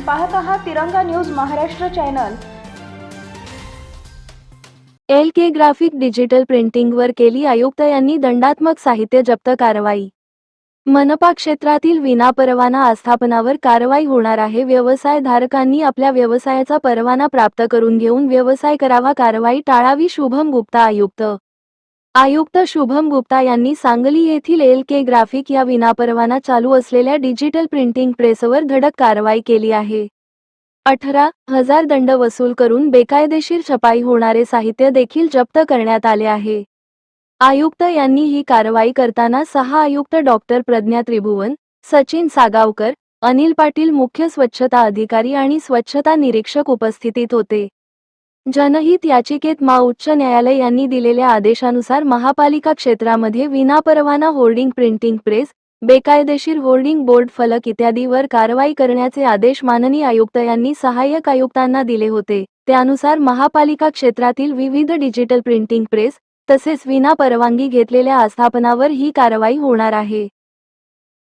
पाहत आहात Tiranga news Maharashtra channel. L K graphic digital प्रिंटिंगवर केली आयुक्त यांनी दंडात्मक साहित्य जप्त कारवाई. मनपा क्षेत्रातील विनापरवाना आस्थापनावर कारवाई होणार आहे. व्यवसाय धारकांनी आपल्या व्यवसायाचा परवाना प्राप्त करून घेऊन व्यवसाय करावा. कारवाई टाळावी शुभम गुप्ता आयुक्त आयुक्त शुभम गुप्ता यांनी सांगली येथील एल के ग्राफिक या विनापरवाना चालू असलेल्या डिजिटल प्रिंटिंग प्रेसवर धडक कारवाई केली आहे. अठरा हजार दंड वसूल करून बेकायदेशीर छपाई होणारे साहित्य देखील जप्त करण्यात आले आहे. आयुक्त यांनी ही कारवाई करताना सहा आयुक्त डॉक्टर प्रज्ञा त्रिभुवन सचिन सागावकर अनिल पाटील मुख्य स्वच्छता अधिकारी आणि स्वच्छता निरीक्षक उपस्थितीत होते. जनहित याचिकेत मा उच्च न्यायालय यांनी दिलेल्या आदेशानुसार महापालिका क्षेत्रामध्ये विनापरवाना होर्डिंग प्रिंटिंग प्रेस बेकायदेशीर होर्डिंग बोर्ड फलक इत्यादीवर कारवाई करण्याचे आदेश माननीय आयुक्त यांनी सहाय्यक आयुक्तांना दिले होते. त्यानुसार महापालिका क्षेत्रातील विविध डिजिटल प्रिंटिंग प्रेस तसेच विना परवानगी घेतलेल्या आस्थापनावर ही कारवाई होणार आहे.